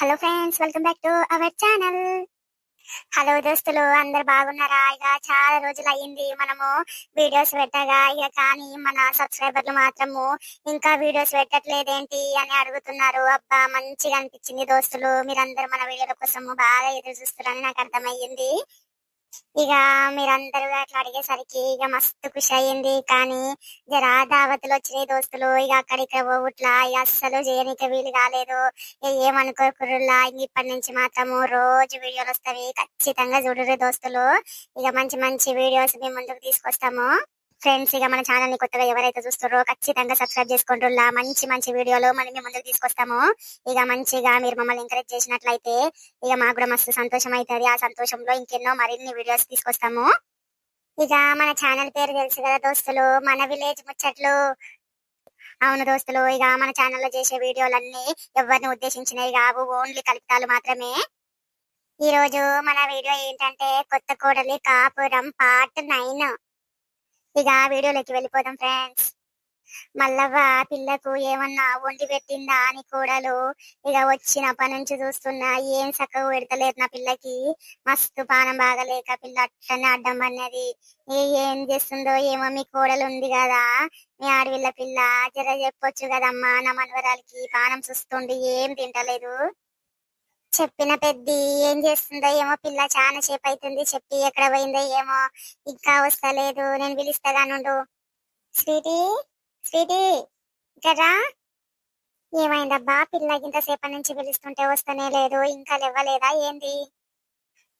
Hello friends welcome back to our channel hello దోస్తులు అందరు బాగున్నారా? ఇక చాలా రోజులు అయ్యింది. మనము వీడియోస్ పెట్టగా ఇక కానీ మన సబ్స్క్రైబర్లు మాత్రము ఇంకా వీడియోస్ పెట్టట్లేదేంటి అని అడుగుతున్నారు. అబ్బా మంచిగా అనిపించింది దోస్తులు. మీరందరూ మన వీడియోల కోసము బాగా ఎదురు చూస్తున్నారని నాకు అర్థమయ్యింది. ఇక మీరందరూ అట్లా అడిగేసరికి ఇక మస్తు ఖుషి అయ్యింది కానీ జరా దావతులు వచ్చినాయి దోస్తులు. ఇక అక్కడిక్కడ పోవుట్లా ఇక అస్సలు చేయనీకి వీలు కాలేదు. ఏమనుకోకుర్రులా ఇంక ఇప్పటి నుంచి మాత్రము రోజు వీడియోలు వస్తాయి ఖచ్చితంగా చూడరు దోస్తులు. ఇక మంచి మంచి వీడియోస్ మేము ముందుకు తీసుకొస్తాము. ఫ్రెండ్స్ ఇక మన ఛానల్ని కొత్తగా ఎవరైతే చూస్తారో ఖచ్చితంగా సబ్స్క్రైబ్ చేసుకుంటున్నా మంచి మంచి వీడియోలు మనం మీ ముందుకు తీసుకొస్తాము. ఇక మంచిగా మీరు మమ్మల్ని ఎంకరేజ్ చేసినట్లయితే ఇక మాకు కూడా మస్తు సంతోషం అవుతుంది. ఆ సంతోషంలో ఇంకెన్నో మరిన్ని వీడియోస్ తీసుకొస్తాము. ఇక మన ఛానల్ పేరు తెలుసు కదా దోస్తులు మన విలేజ్ ముచ్చట్లు. అవును దోస్తులు ఇక మన ఛానల్లో చేసే వీడియోలన్నీ ఎవరిని ఉద్దేశించినవి కావు ఓన్లీ కల్పితాలు మాత్రమే. ఈ రోజు మన వీడియో ఏంటంటే కొత్త కోడలి కాపురం పార్ట్ నైన్. ఇక వీడియోలోకి వెళ్ళిపోదాం ఫ్రెండ్స్ మల్లవ్వ పిల్లకు ఏమన్నా వండి పెట్టిందా అని కూడలు ఇక వచ్చినప్పటి నుంచి చూస్తున్నా ఏం చక్కగా పెడతలేదు నా పిల్లకి. మస్తు పానం బాగలేక పిల్ల అట్లనే అడ్డం పడినది. ఏం చేస్తుందో ఏమో మీ కోడలు ఉంది కదా మీ ఆడవిల్ల పిల్ల. జర చెప్పొచ్చు కదమ్మా నా మనవరాలకి పానం చూస్తుండి ఏం తింటలేదు. చెప్పిన పెద్ది ఏం చేస్తుందో ఏమో పిల్ల చాలా సేపు అవుతుంది చెప్పి ఎక్కడ పోయిందో ఏమో ఇంకా వస్తలేదు నేను పిలుస్తాగానుండు స్వీటీ స్వీటీ కదా ఏమైందబ్బా పిల్ల ఇంతసేపటి నుంచి పిలుస్తుంటే వస్తనే లేదు ఇంకా లేవలేదా ఏంది?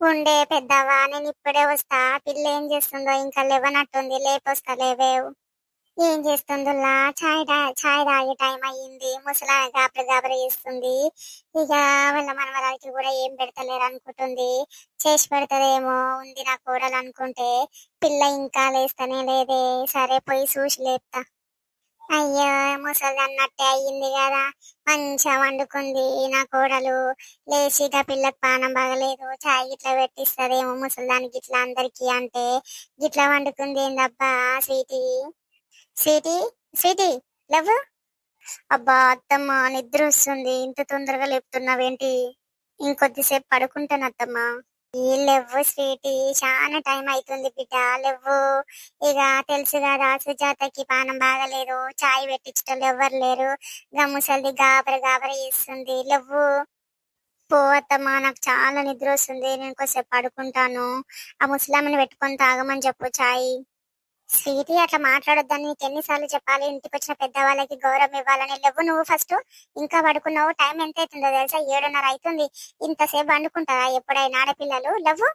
ఉండే పెద్దవా నేను ఇప్పుడే వస్తా పిల్ల ఏం చేస్తుందో ఇంకా లేవనట్టుంది లేపొస్తా లేవేవు ఏం చేస్తుందిలా? చాయ్ ఛాయ్ చాయ్ తాగే టైం అయ్యింది. ముసలా గాబరి గాబరి చేస్తుంది. ఇక వాళ్ళ మనవరాలకి కూడా ఏం పెడతలేరు అనుకుంటుంది. చేసి పెడతదేమో ఉంది నా కూడలు అనుకుంటే. పిల్ల ఇంకా లేస్తనే లేదే. సరే పోయి చూసి లేపుతా. అయ్యో ముసలి అన్నట్టే అయ్యింది కదా. మంచిగా వండుకుంది నా కోడలు. లేచి ఇక పిల్లకి పానం బాగలేదు. చాయ్ గిట్లా పెట్టిస్తుందేమో ముసలిదానికి ఇట్లా అందరికి అంటే. గిట్లా వండుకుంది ఏందబ్బా స్వీటీ? స్వీటీ స్వీటీ లవ్ అబ్బా అత్తమ్మ నిద్ర వస్తుంది. ఇంత తొందరగా లేపుతున్నావేంటి? ఇంకొద్దిసేపు పడుకుంటాను అత్తమ్మ. ఈ లెవ్వు స్వీటీ చాలా టైం అవుతుంది బిడ్డ లెవ్వు. ఇక తెలుసు కదా సుజాతకి పానం బాగలేదు. చాయ్ పెట్టించడం ఎవ్వరు లేరు. గమ్ముసల్ది గాబర గాబర చేస్తుంది. లెవ్వు. పో అత్తమ్మ నాకు చాలా నిద్ర వస్తుంది. నేను కొంచెంసేపు పడుకుంటాను. ఆ ముసలామని పెట్టుకొని తాగమని చెప్పు చాయ్. స్వీటీ అట్లా మాట్లాడొద్దని నీకు ఎన్నిసార్లు చెప్పాలి? ఇంటికి వచ్చిన పెద్దవాళ్ళకి గౌరవం ఇవ్వాలని లేవు నువ్వు ఫస్ట్. ఇంకా పడుకున్నావు టైం ఎంత అవుతుందో తెలుసా? ఏడున్నర అవుతుంది ఇంతసేపు అనుకుంటారా ఎప్పుడైనా ఆడపిల్లలు లేవు?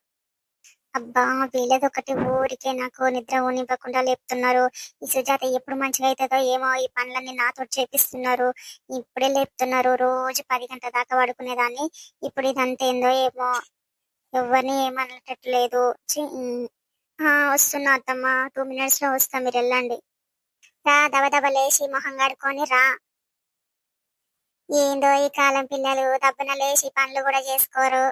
అబ్బా వీళ్ళది ఒకటి ఊరికే నాకు నిద్ర ఊనివ్వకుండా లేపుతున్నారు. ఈ సుజాత ఎప్పుడు మంచిగా అవుతుందో ఏమో ఈ పనులన్నీ నాతో చేపిస్తున్నారు. ఇప్పుడే లేపుతున్నారు. రోజు పది గంటల దాకా పడుకునేదాన్ని. ఇప్పుడు ఇదంతా ఏందో ఏమో. ఎవరిని ఏమనట్లేదు వస్తున్నా అత్తమ్మ. టూ మినిట్స్లో వస్తా మీరు వెళ్ళండి. రా దబ దబ లేచి మొహం కడుకొని రా. ఏందో ఈ కాలం పిల్లలు దబ్బన లేచి పనులు కూడా చేసుకోరు.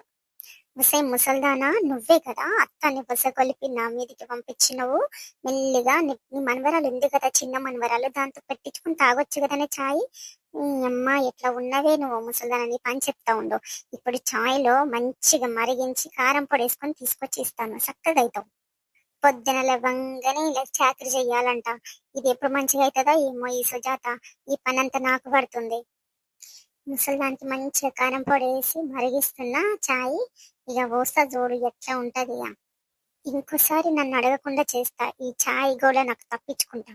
ముసై ముసల్దానా? నువ్వే కదా అత్తాన్ని బుస కొలిపి నా మీదికి పంపించినవు. మెల్లిగా నీ మనవరాలు ఉంది కదా చిన్న మనవరాలు దాంతో పెట్టించుకుని తాగొచ్చు కదనే చాయ్ అమ్మ ఎట్లా ఉన్నవే నువ్వు ముసల్దానా నీ పని చెప్తా ఉండు. ఇప్పుడు చాయ్లో మంచిగా మరిగించి కారం పొడి వేసుకొని తీసుకొచ్చి ఇస్తాను. చక్కగా అవుతావు పొద్దున లేవంగానే ఇలా చాకరీ చెయ్యాలంట. ఇది ఎప్పుడు మంచిగా అవుతుందో ఏమో ఈ సుజాత. ఈ పని నాకు పడుతుంది. ముసలిదానికి మంచిగా కారం పొడి వేసి మరిగిస్తున్నా చాయ్ ఇక పోస్తా చూడు ఎట్లా ఉంటది ఇక. ఇంకోసారి నన్ను అడగకుండా చేస్తా. ఈ చాయ్ గోడ నాకు తప్పించుకుంటా.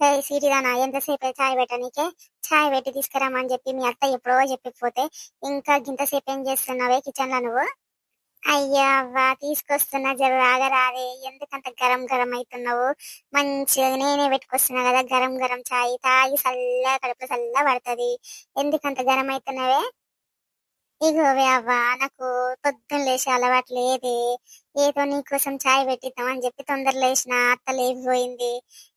ఏ సిరిదానా ఎంతసేపు చాయ్ పెట్టనీకే? చాయ్ పెట్టి తీసుకురామని చెప్పి మీ అత్త ఎప్పుడో చెప్పిపోతే ఇంకా గింతసేపు ఏం చేస్తున్నావే కిచెన్లో నువ్వు? అయ్యా అవ్వా తీసుకొస్తున్నా జర రాగరాదే ఎందుకంత గరం గరం అవుతున్నావు మంచిగా నేనే పెట్టుకొస్తున్నా కదా గరం గరం చాయ్. తాగి చల్ల కడుపు చల్ల పడుతుంది. ఎందుకంత గరం అవుతున్నావే ఇగోవే అవ్వా నాకు పొద్దున్న లేచి అలవాటు లేదే. ఏదో నీకోసం చాయ్ పెట్టిద్దామని చెప్పి తొందర లేచిన అత్త లేకపోయింది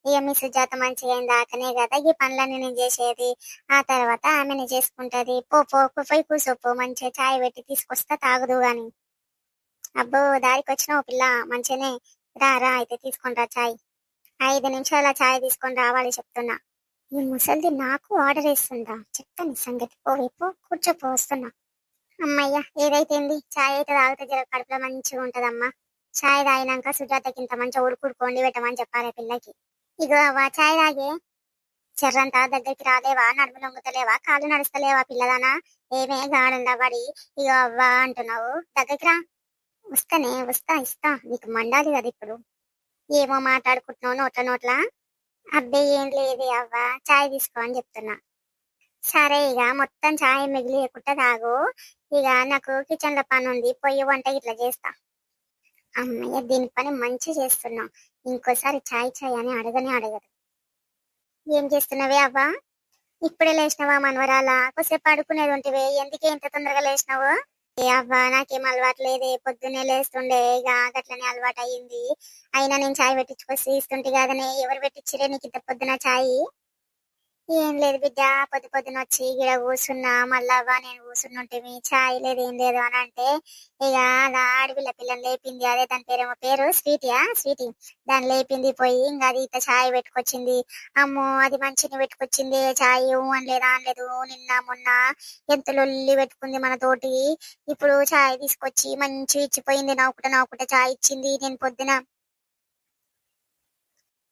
ఇక మీ సుజాత మంచిగా అయింది దాకనే కదా ఈ పనులన్నీ నేను చేసేది. ఆ తర్వాత ఆమెనే చేసుకుంటది. పో పో పోయి కూర్చోపో మంచిగా చాయ్ పెట్టి తీసుకొస్తా తాగుదు గాని. అబ్బో దారికి వచ్చినావు పిల్ల మంచిగానే రా రా అయితే తీసుకుంటా చాయ్. ఐదు నిమిషాల చాయ్ తీసుకొని రావాలి చెప్తున్నా. ఈ ముసలిది నాకు ఆర్డర్ ఇస్తుందా? చెప్తాను సంగతి. ఓ పో కూర్చోపో వస్తున్నా. అమ్మయ్య ఏదైతేంది? చాయ్ అయితే తాగితే జర కడుపులో మంచిగా ఉంటదమ్మా. చాయ్ తాగినాక సుజాతకి ఇంత మంచిగా ఉడుకుడుకోండి పెట్టమని చెప్పాలి పిల్లకి. ఇగో అవ్వ చాయ్ తాగే. చెర్రంతా దగ్గరికి రాలేవా? నడుము లొంగుతలేవా? కాళ్ళు నడుస్తలేవా పిల్లదానా? ఏమే గాడండా పడి ఇగో అవ్వ అంటున్నావు. దగ్గరికి రా. వస్తానే వస్తా ఇస్తా. నీకు మండాలి కదా ఇప్పుడు. ఏమో మాట్లాడుకుంటున్నావు నోట్ల నోట్ల? అబ్బే ఏం లేదు అవ్వ. చాయ్ తీసుకో అని చెప్తున్నా. సరే ఇక మొత్తం చాయ్ మిగిలియకుండా తాగు. ఇక నాకు కిచెన్లో పని ఉంది పొయ్యి వంట ఇట్లా చేస్తా. అమ్మయ్య దీని పని మంచి చేస్తున్నావు ఇంకోసారి చాయ్ చాయ్ అని అడగనే అడగదు. ఏం చేస్తున్నావే అవ్వా? ఇప్పుడే లేచినావా మనవరాల? కొసేపు పడుకునేది ఉంటివే. ఎందుకే ఇంత తొందరగా లేచినావు? ఏ అబ్బా నాకేం అలవాటు లేదు. పొద్దున్నే లేస్తుండే ఇక అట్లనే అలవాటు అయ్యింది అయినా నేను చాయ్ పెట్టించుకొచ్చి ఇస్తుంటే కదనే ఎవరు పెట్టించిరే నీకు ఇంత పొద్దున చాయ్? ఏం లేదు బిడ్డ పొద్దు పొద్దున వచ్చి గిడ కూర్చున్నా మళ్ళా నేను కూర్చుంటుంటివి చాయ్ లేదు ఏం లేదు అని అంటే ఇక అలా ఆడపిల్ల పిల్లని లేపింది అదే దాని పేరేమో పేరు? స్వీటియా? స్వీటీ. దాన్ని లేపింది పోయి ఇంకా అది ఇట్లా చాయ్ పెట్టుకొచ్చింది. అమ్మో అది మంచిని పెట్టుకొచ్చింది చాయ్ అనలేదు అని లేదా నిన్న మొన్న ఎంత లొల్లి పెట్టుకుంది మన తోటి. ఇప్పుడు చాయ్ తీసుకొచ్చి మంచి ఇచ్చిపోయింది నవ్వుకుంట నవ్వుకుంట చాయ్ ఇచ్చింది నేను పొద్దున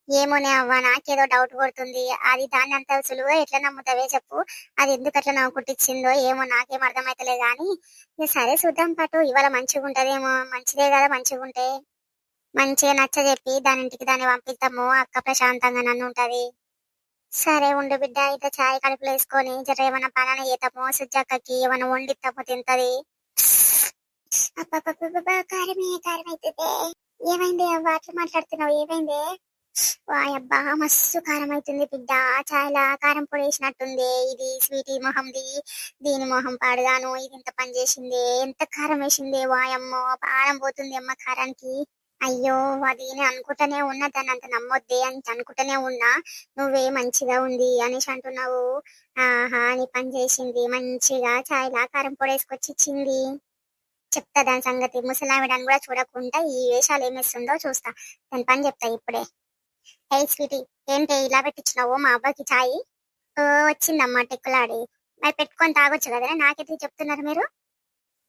ఏమోనే అవ్వ నాకేదో డౌట్ కొడుతుంది. అది దాన్ని అంత సులువుగా ఎట్లా నమ్ముతావే చెప్పు. అది ఎందుకు అట్లా నవ్వుకుంటిచ్చిందో ఏమో నాకేం అర్థమైతలే గాని సరే చూద్దాం పట్టు ఇవాళ మంచిగా ఉంటదేమో. మంచిదే కదా మంచిగా ఉంటే. మంచిగా నచ్చ చెప్పి దాని ఇంటికి దాన్ని పంపిస్తాము అక్క ప్రశాంతంగా నన్ను ఉంటది. సరే ఉండు బిడ్డ అయితే చాయ్ కడుపులో వేసుకొని జర ఏమైనా పనన చేతాము సుజ్జక్కకి ఏమైనా వండిస్తాము తింటది. అబ్బబ్బబ్బబ్బ, కారమే కారం అవుతుంది ఏమైంది అవ్వ? అట్లా మాట్లాడుతున్నావు. ఏమైంది? వాయబ్బా మస్తు కారం అవుతుంది బిడ్డ. చాలా కారం పొడి వేసినట్టుంది ఇది స్వీటీ మొహంది. దీని మొహం పాడుగాను ఇది ఇంత పని చేసింది. ఎంత కారం వేసింది వాయమ్మో. పారం పోతుంది అమ్మ కారానికి. అయ్యో అది నేను అనుకుంటూనే ఉన్నా. దాన్ని అంత నమ్మొద్దే అని అనుకుంటూనే ఉన్నా. నువ్వే మంచిగా ఉంది అనేసి అంటున్నావు. ఆహా నీ పని చేసింది. మంచిగా చాయ్లా కారం పొడి వేసుకొచ్చి ఇచ్చింది చెప్తా దాని సంగతి. ముసలావిడని కూడా చూడకుండా ఈ వేషాలు ఏమేస్తుందో చూస్తా. దాని పని చెప్తా ఇప్పుడే. హే స్వీటీ ఏంటి ఇలా పెట్టించినావు? మా అబ్బాయికి ఛాయ్ ఓ వచ్చిందమ్మా టెక్కులాడి. మరి పెట్టుకొని తాగొచ్చు కదా నాకెందుకు చెప్తున్నారు మీరు?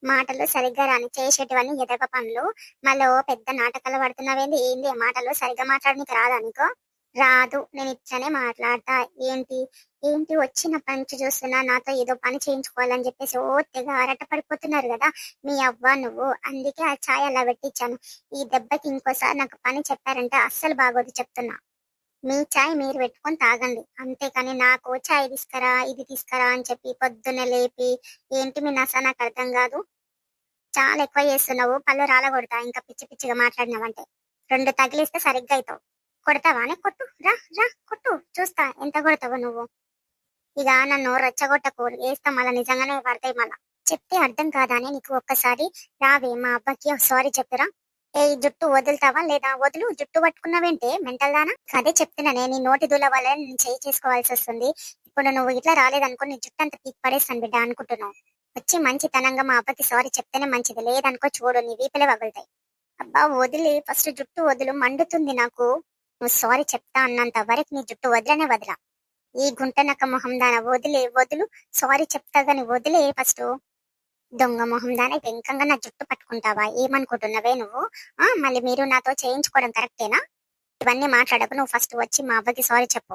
మాటలు సరిగ్గా రాని చేసేటివన్నీ ఎదగ పనులు. మళ్ళీ పెద్ద నాటకాలు పడుతున్నావేంది? ఏంది? మాటలు సరిగ్గా మాట్లాడడానికి రాదా నీకో? రాదు. నేను ఇట్లనే మాట్లాడతా. ఏంటి? ఏంటి వచ్చిన పంచి చూస్తున్నా నాతో ఏదో పని చేయించుకోవాలని చెప్పేసి ఓ తెగ అరట పడిపోతున్నారు కదా మీ అవ్వ నువ్వు. అందుకే ఆ ఛాయ్ అలా పెట్టించాను ఈ దెబ్బకి ఇంకోసారి నాకు పని చెప్పారంటే అస్సలు బాగోదు చెప్తున్నా. మీ చాయ్ మీరు పెట్టుకొని తాగండి. అంతేకాని నాకు చాయ్ తీసుకురా ఇది తీసుకురా అని చెప్పి పొద్దున్నే లేపి ఏంటి మీ నస? నాకు అర్థం కాదు. చాలా ఎక్కువ చేస్తున్నావు. పళ్ళు రాలగొడతా. ఇంకా పిచ్చి పిచ్చిగా మాట్లాడినావంటే. రెండు తగిలిస్తే సరిగ్గా అవుతావు కొడతావానే కొట్టు. రా రా కొట్టు. చూస్తా ఎంత కొడతావు నువ్వు. ఇక నన్ను రెచ్చగొట్టకు. వేస్తా మళ్ళా నిజంగానే పడతాయి మళ్ళా. చెప్తే అర్థం కాదానే నీకు ఒక్కసారి రావే మా అబ్బాకి సారీ చెప్పరా ఏ జుట్టు వదులుతావా లేదా? వదులు. జుట్టు పట్టుకున్నావేంటే? మెంటల్ దానా? అదే చెప్తున్నానే నీ నోటి దూల వల్ల నేను చేయి చేసుకోవాల్సి వస్తుంది. ఇప్పుడు నువ్వు ఇట్లా రాలేదనుకో నీ జుట్టు అంత పీక్ పడేస్తాను బిడ్డ అనుకుంటున్నావు. వచ్చి మంచితనంగా మా అబ్బాకి సారీ చెప్తేనే మంచిది. లేదనుకో చూడు నీ వీపులే వగులుతాయి. అబ్బా వదిలి. ఫస్ట్ జుట్టు వదులు. మండుతుంది నాకు. నువ్వు సారీ చెప్తా అన్నంత వరకు నీ జుట్టు వదలనే వదలా. ఈ గుంటనక్క మొహం దాన వదిలే వదులు. సారీ చెప్తా గాని వదిలే ఫస్ట్ దొంగ మొహం దాని వెంకంగా నా జుట్టు పట్టుకుంటావా? ఏమనుకుంటున్నావే నువ్వు? ఆ మళ్ళీ మీరు నాతో చేయించుకోవడం కరెక్టేనా ఇవన్నీ మాట్లాడకు నువ్వు ఫస్ట్ వచ్చి మా అబ్బకి సారీ చెప్పు.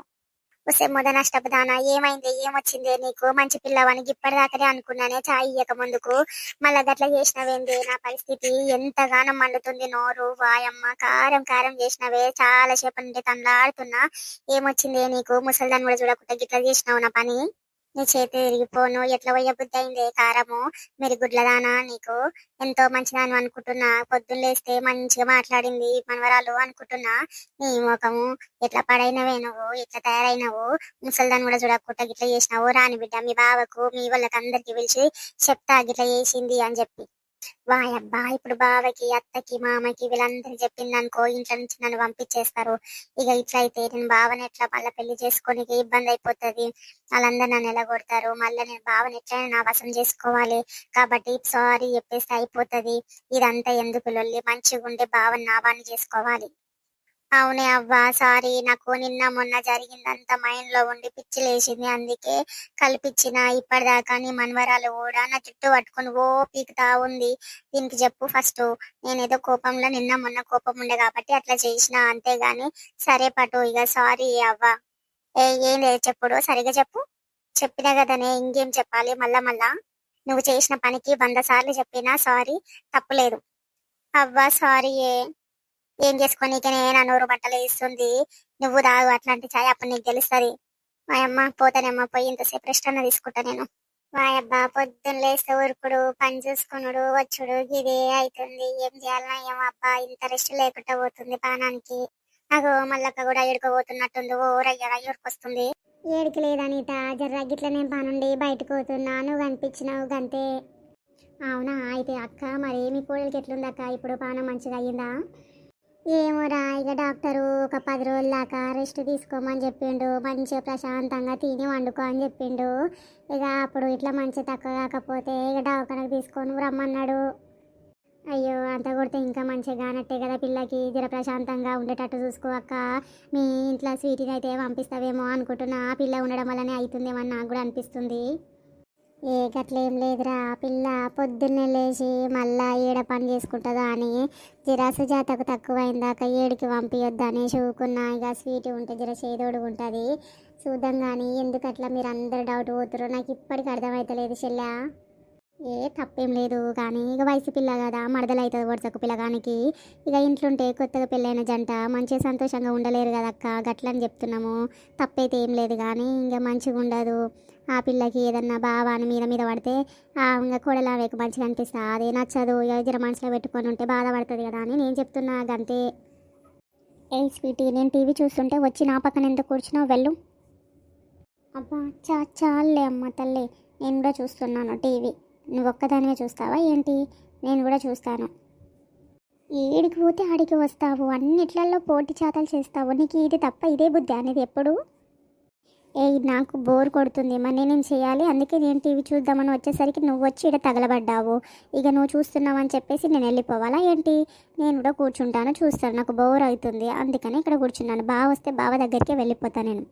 వస్తే మొద నష్టపదానా ఏమైంది? ఏమొచ్చింది నీకు? మంచి పిల్లవాని ఇప్పటిదాకానే అనుకున్నానే చాయ్ ఇయ్యక ముందుకు. మళ్ళా గట్లా చేసినవేంది? నా పరిస్థితి ఎంతగానో మండుతుంది నోరు వాయమ్మ. కారం కారం చేసినవే. చాలా సేపటి నుండి తనలాడుతున్నా. ఏమొచ్చింది నీకు? ముసల్దాన్ని కూడా చూడకుండా గిట్లా చేసినావు నా పని? నీ చేతి తిరిగిపోను ఎట్లా పోయే బుద్ధి అయింది? కారము మీరు గుడ్లదానా నీకు? ఎంతో మంచిదాను అనుకుంటున్నా. పొద్దున్న లేస్తే మంచిగా మాట్లాడింది మనవరాలు అనుకుంటున్నా. నీ ముఖము ఎట్లా పడైనవే నువ్వు? ఎట్లా తయారైనవు? ముసలిదాన్ని కూడా చూడకుండా గిట్లా చేసినావు? రాని బిడ్డ మీ బావకు మీ వాళ్ళకి అందరికి పిలిచి చెప్తా గిట్లా చేసింది అని చెప్పి. వాయబ్బా ఇప్పుడు బావకి అత్తకి మామకి వీళ్ళందరూ చెప్పింది అనుకో ఇంట్లో నుంచి నన్ను పంపించేస్తారు. ఇక ఇట్లా అయితే నేను బావని ఎట్లా మళ్ళీ పెళ్ళి చేసుకొని ఇబ్బంది అయిపోతుంది. వాళ్ళందరూ నన్ను ఎలా కొడతారు మళ్ళీ నేను బావని ఎట్లయినా నా వశం చేసుకోవాలి. కాబట్టి సారీ చెప్పేస్తే అయిపోతుంది. ఇదంతా ఎందుకు లొల్లి? మంచిగా ఉండే బావని నావాన్ని చేసుకోవాలి. అవునే అవ్వా సారీ. నాకు నిన్న మొన్న జరిగిందంత మైండ్లో ఉండి పిచ్చి లేచింది. అందుకే కల్పించిన ఇప్పటిదాకా నీ మనవరాలు కూడా నా చుట్టూ పట్టుకుని ఓ పీకుతా ఉంది. దీనికి చెప్పు ఫస్ట్. నేనేదో కోపంలో నిన్న మొన్న కోపం ఉండే కాబట్టి అట్లా చేసిన. అంతేగాని సరే పటు. ఇక సారీ అవ్వా. ఏ ఏం లేదు చెప్పుడు. సరిగా చెప్పు. చెప్పినా కదనే. ఇంకేం చెప్పాలి? మళ్ళా మళ్ళా. నువ్వు చేసిన పనికి వంద సార్లు చెప్పినా సారీ తప్పులేదు. అవ్వా సారీ ఏ. ఏం చేసుకోనీకనే నా నూరు బట్టలు ఇస్తుంది? నువ్వు తాగు అట్లాంటి చాయ్ అప్పుడు నీకు తెలుస్తుంది. మా అమ్మ పోతానేమ్మా పోయి ఇంతసేపు రెస్ట్ అన్న తీసుకుంటా నేను. మా అబ్బా పొద్దున్న లేస్తే ఊరుకుడు పని చూసుకునుడు వచ్చుడు ఇదే అవుతుంది ఏం చేయాలన్నా ఏమో అబ్బా ఇంత రెస్ట్ లేకుండా పోతుంది పానానికి. నాకు మళ్ళక్క కూడా ఏడుకోబోతున్నట్టుంది. ఊరయ్యా వస్తుంది ఏడికి లేదనిత జర్ర గిట్లనే పనుండి బయటకు పోతున్నా. నువ్వు కనిపించినావు గంతే. అవునా? అయితే అక్క మరి మీ కోడలికి ఎట్లుందక్క? ఇప్పుడు పానం మంచిగా అయ్యిందా? ఏమోరా ఇక డాక్టరు ఒక పది రోజుల దాకా రెస్ట్ తీసుకోమని చెప్పిండు. మంచిగా ప్రశాంతంగా తిని వండుకో అని చెప్పిండు. ఇక అప్పుడు ఇట్లా మంచి తక్కువ కాకపోతే ఇక డాక్టర్కి తీసుకొని రమ్మన్నాడు. అయ్యో అంత కొడితే ఇంకా మంచిగా కానట్టే కదా పిల్లకి. జర ప్రశాంతంగా ఉండేటట్టు చూసుకో అక్క. మీ ఇంట్లో స్వీట్ని అయితే పంపిస్తావేమో అనుకుంటున్నా. పిల్ల ఉండడం వల్లనే అవుతుందేమో నాకు కూడా అనిపిస్తుంది. ఏ గట్లేం లేదురా ఆ పిల్ల పొద్దున్నే లేచి మళ్ళా ఏడ పని చేసుకుంటుందా అని జిరాసు జాతకు తక్కువైందాక ఏడికి పంపించొద్దని చూకున్నా ఇక స్వీట్ ఉంటే జర చేదోడు ఉంటుంది. చూద్దాం కానీ ఎందుకట్లా మీరు అందరు డౌట్ పోతురో నాకు ఇప్పటికి అర్థమవుతలేదు చెల్లా. ఏ తప్పేం లేదు కానీ ఇక వయసు పిల్ల కదా మడదలవుతుంది వరుసకు పిల్లగానికి. ఇక ఇంట్లుంటే కొత్తగా పెళ్ళైన జంట మంచిగా సంతోషంగా ఉండలేరు కదా అక్క గట్లని చెప్తున్నాము. తప్పైతే ఏం లేదు కానీ ఇంకా మంచిగా ఉండదు. ఆ పిల్లకి ఏదన్నా బావా అని మీద మీద పడితే ఆ ఇంకా కోడలా వేకు మంచిగా అనిపిస్తా. అదే నచ్చదు ఇక జర మనసులో పెట్టుకొని ఉంటే బాధపడుతుంది కదా అని నేను చెప్తున్నా అంతే ఏ స్వీటీ నేను టీవీ చూస్తుంటే వచ్చి నా పక్కన ఎంత కూర్చున్నావు వెళ్ళు. అబ్బా చా చాలే అమ్మ తల్లి నేను కూడా చూస్తున్నాను టీవీ. నువ్వు ఒక్కదానివే చూస్తావా? ఏంటి? నేను కూడా చూస్తాను. ఏడికి పోతే ఆడికి వస్తావు. అన్నిట్లలో పోటీ చేతలు చేస్తావు. నీకు ఇది తప్ప ఇదే బుద్ధి అనేది ఎప్పుడు? ఏ నాకు బోర్ కొడుతుంది. మరి నేనేం చేయాలి. అందుకే నేను టీవీ చూద్దామని వచ్చేసరికి నువ్వు వచ్చి ఇక్కడ తగలబడ్డావు. ఇక నువ్వు చూస్తున్నావు అని చెప్పేసి నేను వెళ్ళిపోవాలా ఏంటి? నేను కూడా కూర్చుంటాను చూస్తాను. నాకు బోర్ అవుతుంది. అందుకని ఇక్కడ కూర్చున్నాను. బావ వస్తే బావ దగ్గరికి వెళ్ళిపోతాను నేను.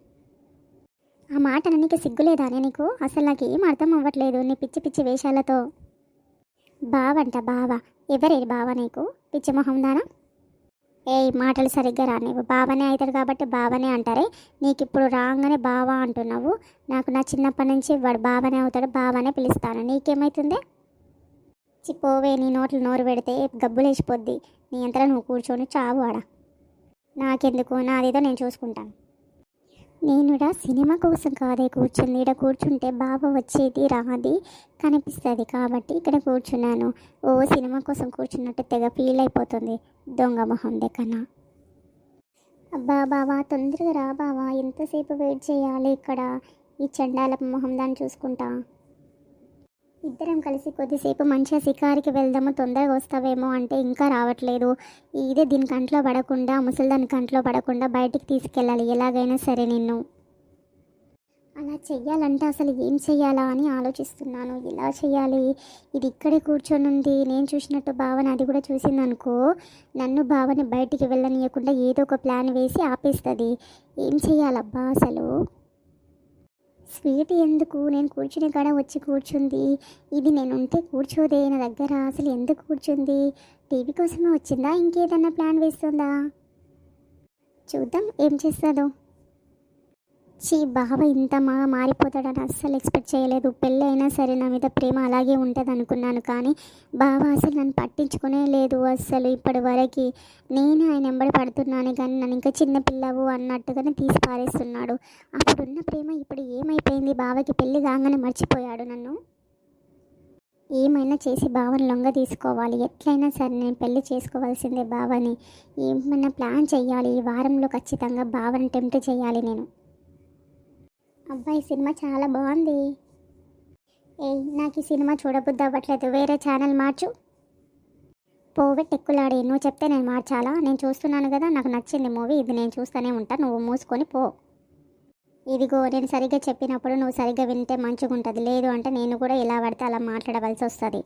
ఆ మాట నీకు సిగ్గులేదానే నీకు? అసలు నాకు ఏం అర్థం అవ్వట్లేదు నీ పిచ్చి పిచ్చి వేషాలతో. బావంట బావ. ఎవరే బావ నీకు? పిచ్చి మొహం దానా? ఏ మాటలు సరిగ్గా రానివ్వు. బావనే అవుతాడు కాబట్టి బావనే అంటారే. నీకు ఇప్పుడు రాగానే బావ అంటున్నావు. నాకు నా చిన్నప్పటి నుంచి వాడు బావనే అవుతాడు బావనే పిలుస్తాను. నీకేమవుతుంది చిపోవే నీ నోట్లు నోరు పెడితే గబ్బులేసిపోద్ది. నీ అంతలో నువ్వు కూర్చొని చావు ఆడ. నాకెందుకు? నాదేదో నేను చూసుకుంటాను. నేనుడా సినిమా కోసం కాదే కూర్చుంది. ఇక్కడ కూర్చుంటే బాబా వచ్చేది రాది కనిపిస్తుంది. కాబట్టి ఇక్కడ కూర్చున్నాను. ఓ సినిమా కోసం కూర్చున్నట్టు తెగ ఫీల్ అయిపోతుంది. దొంగ మొహం దగ్గర అబ్బా బావా తొందరగా రా బావా. ఎంతసేపు వెయిట్ చేయాలి ఇక్కడ? ఈ చండాల మొహం దాన్ని చూసుకుంటా. ఇద్దరం కలిసి కొద్దిసేపు మంచిగా షికారికి వెళ్దాము తొందరగా వస్తావేమో అంటే ఇంకా రావట్లేదు. ఇదే దీని కంట్లో పడకుండా ముసలి దాని కంట్లో పడకుండా బయటికి తీసుకెళ్ళాలి. ఎలాగైనా సరే నిన్ను. అలా చెయ్యాలంటే అసలు ఏం చెయ్యాలా అని ఆలోచిస్తున్నాను. ఎలా చెయ్యాలి? ఇది ఇక్కడే కూర్చొని ఉంది నేను చూసినట్టు భావన అది కూడా చూసింది అనుకో నన్ను భావన బయటికి వెళ్ళనీయకుండా ఏదో ఒక ప్లాన్ వేసి ఆపేస్తుంది. ఏం చెయ్యాలబ్బా అసలు? స్వీట్ ఎందుకు? నేను కూర్చునే కాడ వచ్చి కూర్చుంది. ఇది నేను ఉంటే కూర్చోదే నా దగ్గర అసలు ఎందుకు కూర్చుంది? టీవీ కోసమే వచ్చిందా? ఇంకేదన్నా ప్లాన్ వేస్తుందా? చూద్దాం ఏం చేస్తుందో. చీ బావ ఇంత మా మారిపోతాడని అస్సలు ఎక్స్పెక్ట్ చేయలేదు. పెళ్ళి అయినా సరే నా మీద ప్రేమ అలాగే ఉంటుంది అనుకున్నాను కానీ బావ అసలు నన్ను పట్టించుకునే లేదు అస్సలు ఇప్పటి వరకు. నేను ఆయన వెంబడి పడుతున్నాను కానీ నన్ను ఇంకా చిన్న పిల్లవు అన్నట్టుగానే తీసి పారేస్తున్నాడు. అప్పుడున్న ప్రేమ ఇప్పుడు ఏమైపోయింది? బావకి పెళ్ళి కాగానే మర్చిపోయాడు నన్ను. ఏమైనా చేసి బావని లొంగ తీసుకోవాలి. ఎట్లయినా సరే నేను పెళ్ళి చేసుకోవాల్సిందే బావని. ఏమైనా ప్లాన్ చేయాలి ఈ వారంలో ఖచ్చితంగా బావని టెంప్ట్ చేయాలి నేను. అబ్బాయి సినిమా చాలా బాగుంది. ఏ నాకు ఈ సినిమా చూడబుద్ది అవ్వట్లేదు. వేరే ఛానల్ మార్చు. పోవే టెక్కులాడి నువ్వు చెప్తే నేను మార్చాలా? నేను చూస్తున్నాను కదా నాకు నచ్చింది మూవీ. ఇది నేను చూస్తూనే ఉంటా. నువ్వు మూసుకొని పో. ఇదిగో నేను సరిగ్గా చెప్పినప్పుడు నువ్వు సరిగ్గా వింటే మంచిగా ఉంటుంది లేదు అంటే నేను కూడా ఎలా పడితే అలా మాట్లాడవలసి వస్తుంది.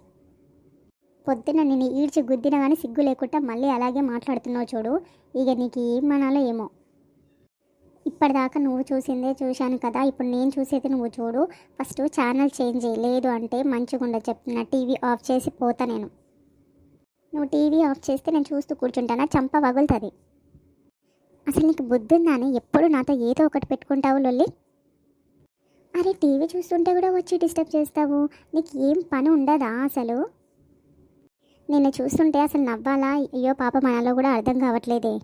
పొద్దున నేను ఈడ్చి గుద్దిన కానీ సిగ్గు లేకుండా మళ్ళీ అలాగే మాట్లాడుతున్నావు చూడు. ఇక నీకు ఏం మనాలో ఏమో. ఇప్పటిదాకా నువ్వు చూసిందే చూశాను కదా. ఇప్పుడు నేను చూసేది నువ్వు చూడు. ఫస్ట్ ఛానల్ చేంజ్ చేయి. లేదు అంటే మంచిగా ఉండదు చెప్తున్నా టీవీ ఆఫ్ చేసి పోతా నేను. నువ్వు టీవీ ఆఫ్ చేస్తే నేను చూస్తూ కూర్చుంటానా? చంప వగులుతుంది. అసలు నీకు బుద్ధి ఉందా ఎప్పుడు నాతో ఏదో ఒకటి పెట్టుకుంటావు లొల్లి? అరే టీవీ చూస్తుంటే కూడా వచ్చి డిస్టర్బ్ చేస్తావు. నీకు ఏం పని ఉండదా అసలు? నిన్ను చూస్తుంటే అసలు నవ్వాలా? అయ్యో పాప మనలో కూడా అర్థం కావట్లేదే.